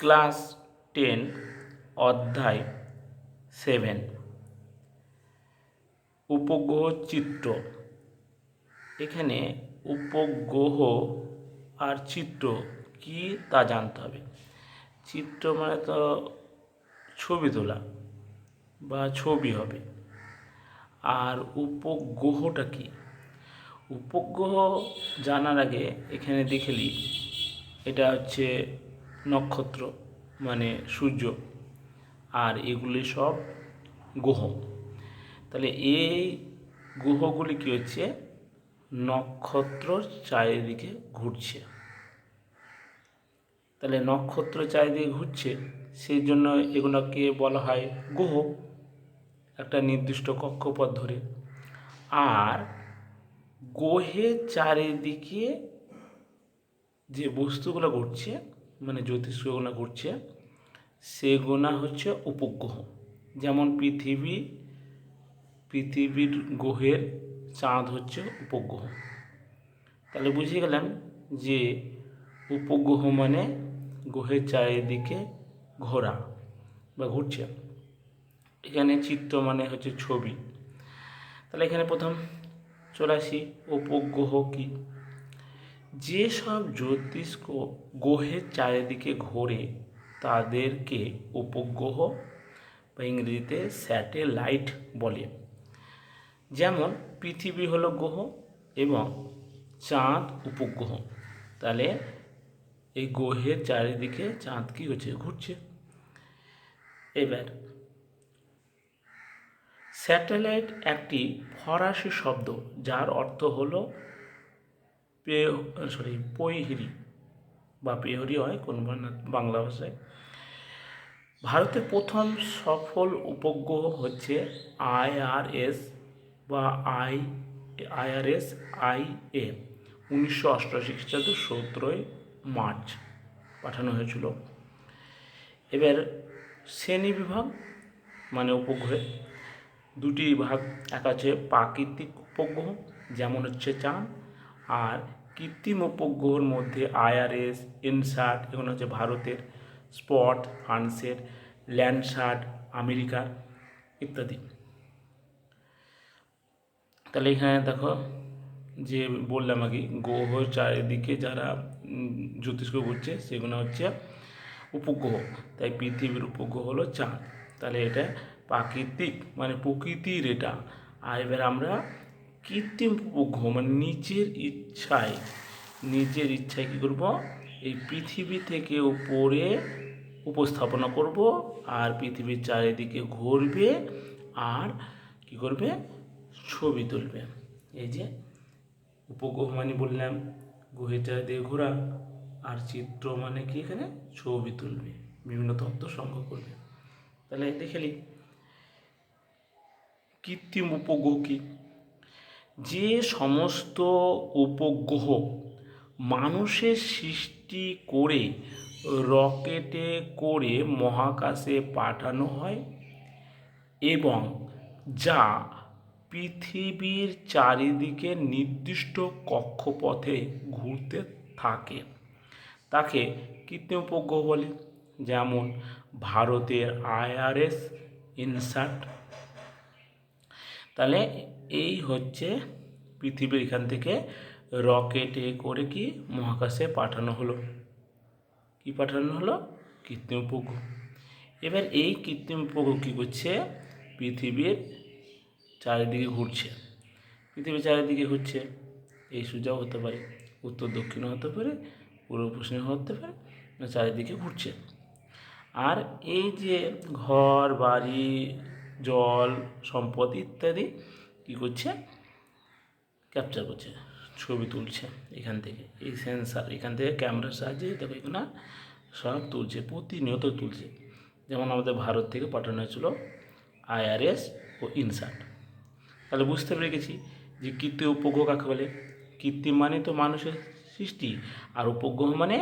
Class ten, অধ্যায় seven. উপগ্রহ চিত্র এখানে উপগ্রহ আর চিত্র কি তা জানতে হবে। চিত্র মানে তো ছবি তোলা বা ছবি হবে। আর উপগ্রহটা কি? উপগ্রহ জানার আগে এখানে দেখে নিই। এটা হচ্ছে নক্ষত্র মানে সূর্য, আর এগুলি সব গ্রহ। তাহলে এই গ্রহগুলি কী হচ্ছে? নক্ষত্র চারিদিকে ঘুরছে। তাহলে নক্ষত্র চারিদিকে ঘুরছে, সেই জন্য এগুলোকে বলা হয় গ্রহ, একটা নির্দিষ্ট কক্ষপথ ধরে। আর গ্রহের চারিদিকে যে বস্তুগুলো ঘুরছে মানে জ্যোতিষ্কগুলো ঘুরছে সেগুলো হচ্ছে উপগ্রহ। যেমন পৃথিবী, পৃথিবীর গ্রহের চাঁদ হচ্ছে উপগ্রহ। তাহলে বুঝে গেলাম যে উপগ্রহ মানে গ্রহের চারিদিকে ঘোরা বা ঘুরছে। এখানে চিত্র মানে হচ্ছে ছবি। তাহলে এখানে প্রথম চলে আসি, উপগ্রহ কি? যেসব জ্যোতিষ্ক গ্রহের চারিদিকে ঘোরে, তাদেরকে উপগ্রহ বা ইংরেজিতে স্যাটেলাইট বলে। যেমন, পৃথিবী হলো গ্রহ এবং চাঁদ উপগ্রহ। তাহলে এই গ্রহের চারিদিকে চাঁদ কি হচ্ছে? ঘুরছে। এবার, স্যাটেলাইট একটি ফরাসি শব্দ, যার অর্থ হলো সরি পৈহিরি বা পেহরি হয় কোন বাংলা ভাষায়। ভারতের প্রথম সফল উপগ্রহ হচ্ছে আইআরএস বা আই আইআরএস আই এ। উনিশশো অষ্টআশি খ্রিস্টাব্দ সতেরোই মার্চ পাঠানো হয়েছিল। এবার শ্রেণি বিভাগ মানে উপগ্রহে দুটি ভাগ এক আছে প্রাকৃতিক উপগ্রহ, যেমন হচ্ছে চাঁদ আর কৃত্রিম উপগ্রহর মধ্যে আইআরএস ইনসার্ট এগুলো হচ্ছে ভারতের স্পট, ফ্রান্সের ল্যান্ডসার্ট আমেরিকার ইত্যাদি। তাহলে এখানে দেখো যে বললাম আগে, গ্রহ চারিদিকে যারা জ্যোতিষ্ক ঘুরছে, সেগুলো হচ্ছে উপগ্রহ। তাই পৃথিবীর উপগ্রহ হলো চাঁদ। তাহলে এটা প্রাকৃতিক মানে প্রকৃতির এটা। আর এবার আমরা কৃত্রিম উপগ্রহ মানে নিজের ইচ্ছায় নিজের ইচ্ছায় কী করব? এই পৃথিবী থেকে উপরে উপস্থাপনা করব আর পৃথিবীর চারিদিকে ঘুরবে আর কি করবে? ছবি তুলবে। এই যে উপগ্রহ মানে বললাম গ্রহের চারিদিকে ঘোরা আর চিত্র মানে কি এখানে? ছবি তুলবে, বিভিন্ন তথ্য সংগ্রহ করবে। তাহলে দেখে কৃত্রিম উপগ্রহ কি যে সমস্ত উপগ্রহ মানুষের সৃষ্টি করে রকেটে করে মহাকাশে পাঠানো হয় এবং যা পৃথিবীর চারিদিকে নির্দিষ্ট কক্ষপথে ঘুরতে থাকে। তাকে কৃত্রিম উপগ্রহ বলে, যেমন ভারতের আইআরএস ইনসার্ট। তাহলে এই হচ্ছে পৃথিবীর এখান থেকে রকেটে করে কি মহাকাশে পাঠানো হলো। কি পাঠানো হলো? কৃত্রিম উপগ্রহ। এবার এই কৃত্রিম উপগ্রহ কী করছে? পৃথিবীর চারিদিকে ঘুরছে। পৃথিবীর চারিদিকে ঘুরছে। এই সুযোগ হতে পারে, উত্তর, দক্ষিণও হতে পারে, পূর্ব পশ্চিমে হতে পারে চারিদিকে ঘুরছে। আর এই যে ঘর, বাড়ি, জল, সম্পদ ইত্যাদি কী করছে? ক্যাপচার করছে, ছবি তুলছে এখান থেকে। এই সেন্সার এখান থেকে ক্যামেরার সাহায্যে দেখো এখানে সব তুলছে, প্রতিনিয়ত তুলছে। যেমন আমাদের ভারত থেকে পাঠানো হয়েছিল আইআরএস ও ইনসার্ট তাহলে বুঝতে পেরে গেছি যে কৃত্রিম উপগ্রহ কাকে বলে? কৃত্রিম মানে তো মানুষের সৃষ্টি, আর উপগ্রহ মানে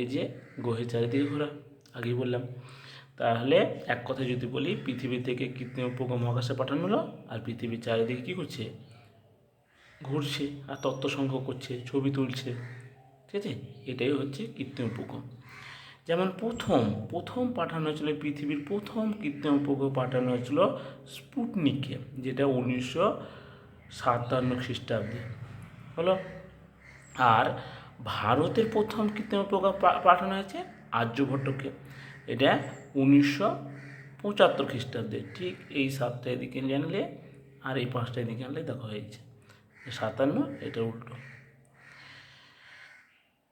এই যে গ্রহের চারিদিকে ঘোরা। আগেই বললাম। তাহলে এক কথায় যদি বলি, পৃথিবী থেকে কৃত্রিম উপগ্রহ মহাকাশে পাঠানো হলো আর পৃথিবীর চারিদিকে কী করছে? ঘুরছে আর তত্ত্ব সংগ্রহ করছে, ছবি তুলছে। ঠিক আছে? এটাই হচ্ছে কৃত্রিম উপগ্রহ। যেমন প্রথম প্রথম পাঠানো হয়েছিল, পৃথিবীর প্রথম কৃত্রিম উপগ্রহ পাঠানো হয়েছিল স্পুটনিককে যেটা উনিশশো সাতান্ন খ্রিস্টাব্দে। হলো? আর ভারতের প্রথম কৃত্রিম উপগ্রহ পাঠানো হয়েছে আর্যভট্টকে। এটা উনিশশো পঁচাত্তর খ্রিস্টাব্দে ঠিক এই সাতটা এদিকে জানলে আর এই পাঁচটা এদিকে আনলে দেখা হয়েছে। সাতান্ন এটা উল্টো।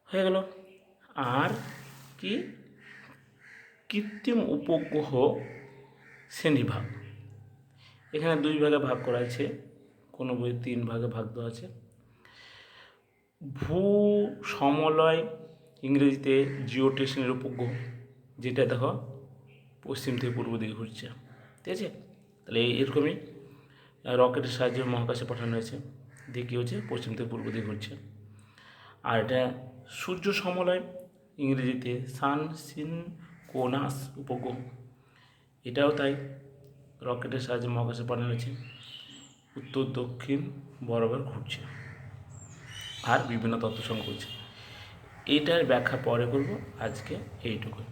হয়ে গেল। আর কি? কৃত্রিম উপগ্রহ শ্রেণীভাগ এখানে দুই ভাগে ভাগ করা আছে। কোনো বই তিন ভাগে ভাগ দেওয়া আছে। ভূ সমলয় ইংরেজিতে জিওটেশনের উপগ্রহ। যেটা দেখো পশ্চিম থেকে পূর্ব দিকে ঘুরছে, ঠিক আছে? তাহলে এরকমই রকেটের সাহায্যে মহাকাশে পাঠানো হয়েছে। দিয়ে কী হচ্ছে? পশ্চিম থেকে পূর্ব দিকে ঘুরছে। আর এটা সূর্য সমলয়, ইংরেজিতে সান সিন কোনাস উপগ্রহ। এটাও তাই রকেটের সাহায্যে মহাকাশে পাঠানো হয়েছে। উত্তর, দক্ষিণ, বরাবর ঘুরছে। আর বিভিন্ন তথ্য সংগ্রহ করছে এটার ব্যাখ্যা পরে করব। আজকে এইটুকু